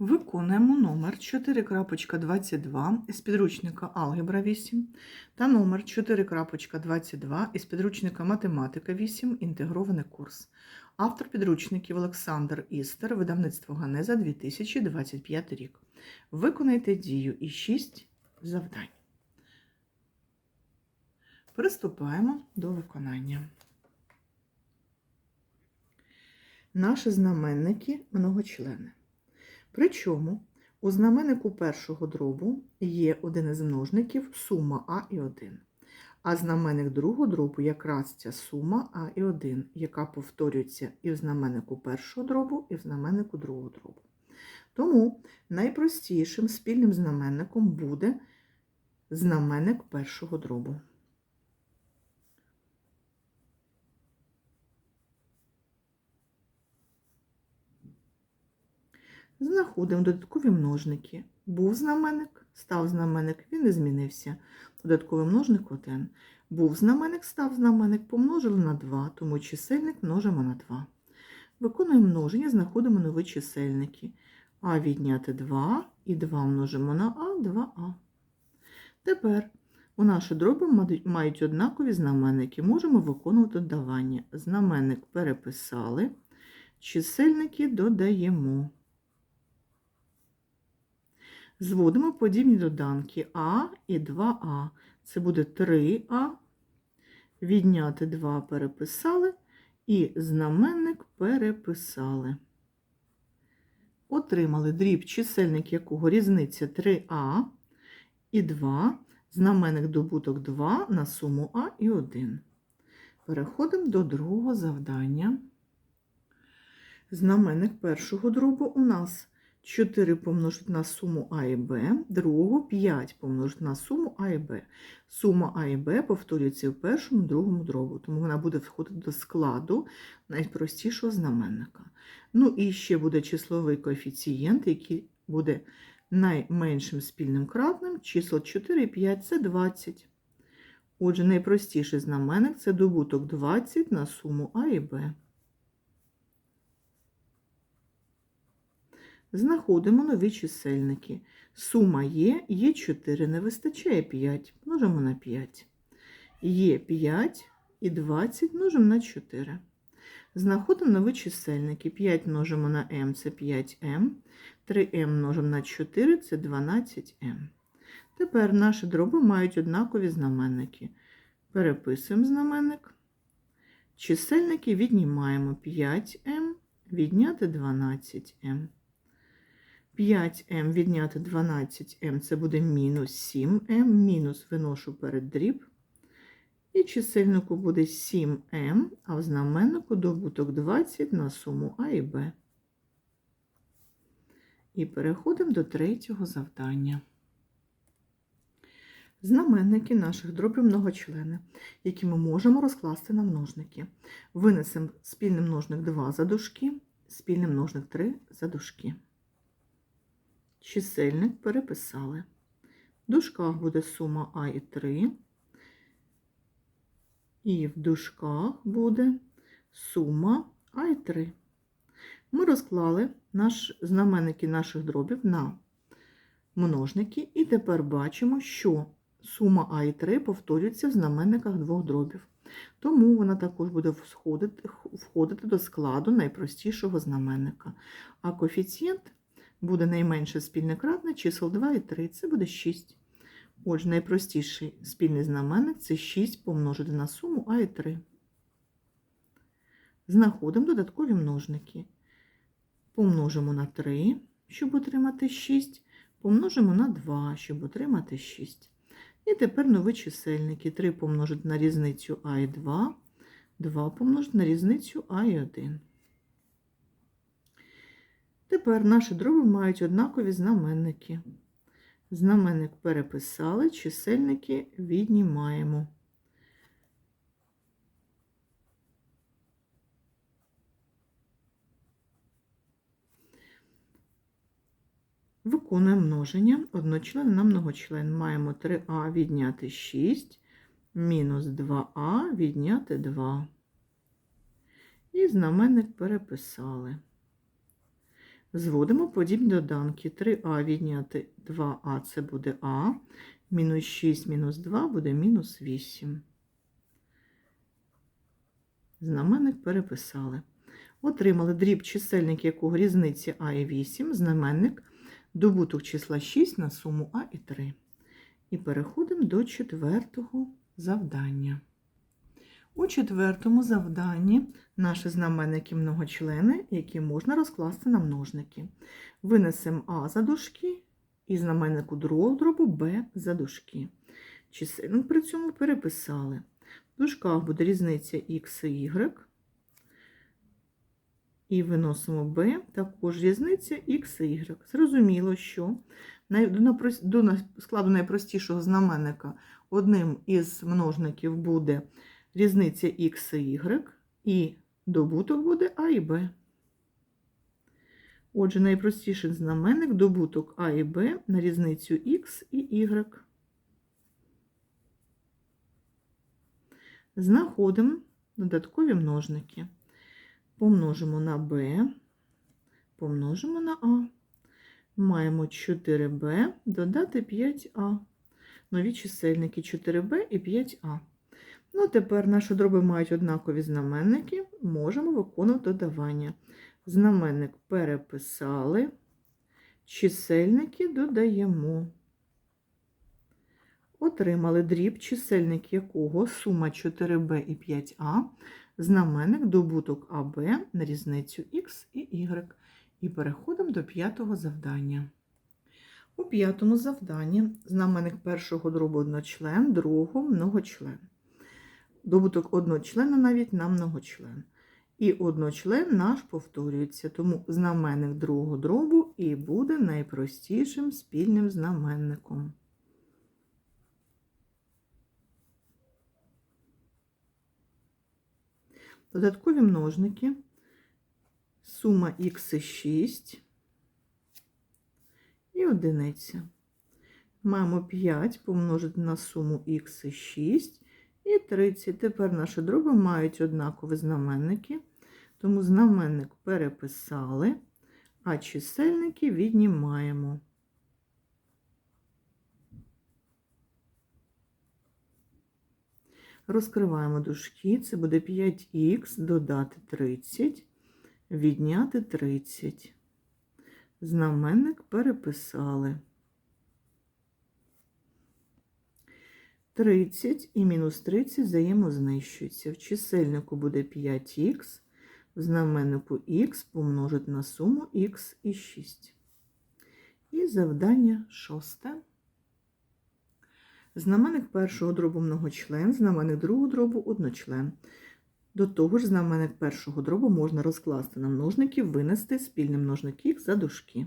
Виконуємо номер 4.22 із підручника Алгебра 8 та номер 4.22 із підручника Математика 8. Інтегрований курс. Автор підручників Олександр Істер, видавництво Ганеза 2025 рік. Виконайте дію і 6 завдань. Приступаємо до виконання. Наші знаменники многочлени. Причому у знаменнику першого дробу є один із множників сума А і 1. А знаменник другого дробу якраз ця сума А і 1, яка повторюється і в знаменнику першого дробу, і в знаменнику другого дробу. Тому найпростішим спільним знаменником буде знаменник першого дробу. Знаходимо додаткові множники. Був знаменник, став знаменник, він не змінився. Додатковий множник 1. Був знаменник, став знаменник, помножили на 2, тому чисельник множимо на 2. Виконуємо множення, знаходимо нові чисельники. А відняти 2 і 2 множимо на А, 2А. Тепер у наші дроби мають однакові знаменники. Можемо виконувати додавання. Знаменник переписали, чисельники додаємо. Зводимо подібні доданки А і 2А. Це буде 3А. Відняти 2 переписали і знаменник переписали. Отримали дріб, чисельник якого різниця 3А і 2, знаменник добуток 2 на суму А і 1. Переходимо до другого завдання. Знаменник першого дробу у нас 4 помножити на суму А і Б, другого 5 помножити на суму А і Б. Сума А і Б повторюється в першому, другому дробу, тому вона буде входити до складу найпростішого знаменника. Ну і ще буде числовий коефіцієнт, який буде найменшим спільним кратним, число 4 і 5 це 20. Отже, найпростіший знаменник це добуток 20 на суму А і Б. Знаходимо нові чисельники. Сума є, є 4, не вистачає 5, множимо на 5. Є 5 і 20 множимо на 4. Знаходимо нові чисельники. 5 множимо на m це 5m, 3m множимо на 4 це 12m. Тепер наші дроби мають однакові знаменники. Переписуємо знаменник. Чисельники віднімаємо 5m, відняти 12m. 5m відняти 12m це буде мінус 7m, мінус виношу перед дріб. І чисельнику буде 7m, а в знаменнику добуток 20 на суму А і Б. І переходимо до третього завдання. Знаменники наших дробів многочлени, які ми можемо розкласти на множники. Винесемо спільний множник 2 за дужки, спільний множник 3 за дужки. Чисельник переписали. В дужках буде сума А і 3. І в дужках буде сума А і 3. Ми розклали наш, знаменники наших дробів на множники, і тепер бачимо, що сума А і 3 повторюється в знаменниках двох дробів. Тому вона також буде входити, до складу найпростішого знаменника. А коефіцієнт буде найменше спільне кратне чисел 2 і 3, це буде 6. Отже, найпростіший спільний знаменник це 6 помножити на суму А і 3. Знаходимо додаткові множники. Помножимо на 3, щоб отримати 6, помножимо на 2, щоб отримати 6. І тепер нові чисельники. 3 помножити на різницю А і 2, 2 помножити на різницю А і 1. Тепер наші дроби мають однакові знаменники. Знаменник переписали, чисельники віднімаємо. Виконуємо множення одночлен на многочлен. Маємо 3а відняти 6, мінус 2а відняти 2. І знаменник переписали. Зводимо подібні доданки. 3а відняти 2а це буде а. Мінус 6 мінус 2 буде мінус 8. Знаменник переписали. Отримали дріб чисельник, якого різниці а і 8, знаменник, добуток числа 6 на суму а і 3. І переходимо до четвертого завдання. У четвертому завданні наші знаменники многочлени, які можна розкласти на множники. Винесемо А за дужки і знаменнику другого дробу Б за дужки. Чисельник при цьому переписали. В дужках буде різниця Х і Y. І виносимо b, також різниця x і y. Зрозуміло, що до складу найпростішого знаменника одним із множників буде різниця x і y, і добуток буде а і b. Отже, найпростіший знаменник добуток а і b на різницю x і y. Знаходимо додаткові множники. Помножимо на b, помножимо на а. Маємо 4b додати 5а. Нові чисельники 4b і 5а. Ну, тепер наші дроби мають однакові знаменники, можемо виконувати додавання. Знаменник переписали, чисельники додаємо. Отримали дріб, чисельник якого сума 4b і 5а, знаменник добуток АБ на різницю Х і Y. І переходимо до п'ятого завдання. У п'ятому завданні знаменник першого дробу одночлен, другого многочлен. Добуток одночлена навіть на многочлен. І одночлен наш повторюється, тому знаменник другого дробу і буде найпростішим спільним знаменником. Додаткові множники. Сума х 6 і одиниця. Маємо 5 помножити на суму х 6 і 30. Тепер наші дроби мають однакові знаменники, тому знаменник переписали, а чисельники віднімаємо. Розкриваємо дужки, це буде 5х додати 30, відняти 30. Знаменник переписали. 30 і мінус 30 взаємознищуються. В чисельнику буде 5х, в знаменнику х помножити на суму х і 6. І завдання шосте. Знаменник першого дробу многочлен, знаменник другого дробу одночлен. До того ж, знаменник першого дробу можна розкласти на множники, винести спільний множник х за дужки.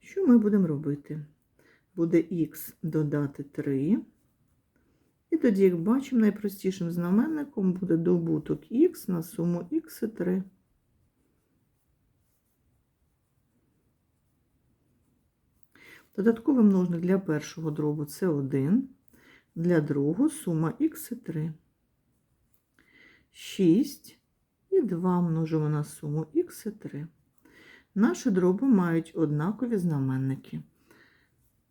Що ми будемо робити? Буде х додати 3. І тоді, як бачимо, найпростішим знаменником буде добуток х на суму х і 3. Додатковий множник для першого дробу це 1, для другого сума х і 3. 6 і 2 множимо на суму х і 3. Наші дроби мають однакові знаменники.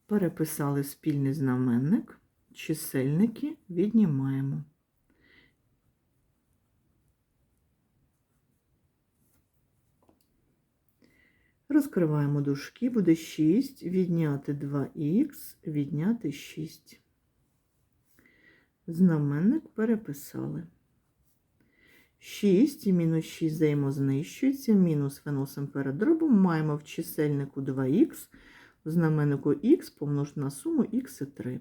Переписали спільний знаменник, чисельники віднімаємо. Розкриваємо дужки, буде 6, відняти 2х, відняти 6. Знаменник переписали. 6 і мінус 6 взаємознищується, мінус виносимо перед дробом, маємо в чисельнику 2х, знаменнику х помножити на суму х і 3.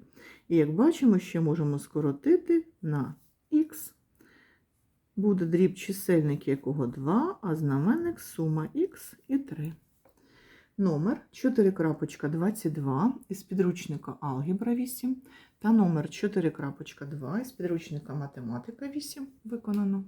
І як бачимо, ще можемо скоротити на х. Буде дріб чисельник якого 2, а знаменник сума х і 3. Номер 4.22 із підручника Алгебра 8 та номер 4.2 із підручника Математика 8 виконано.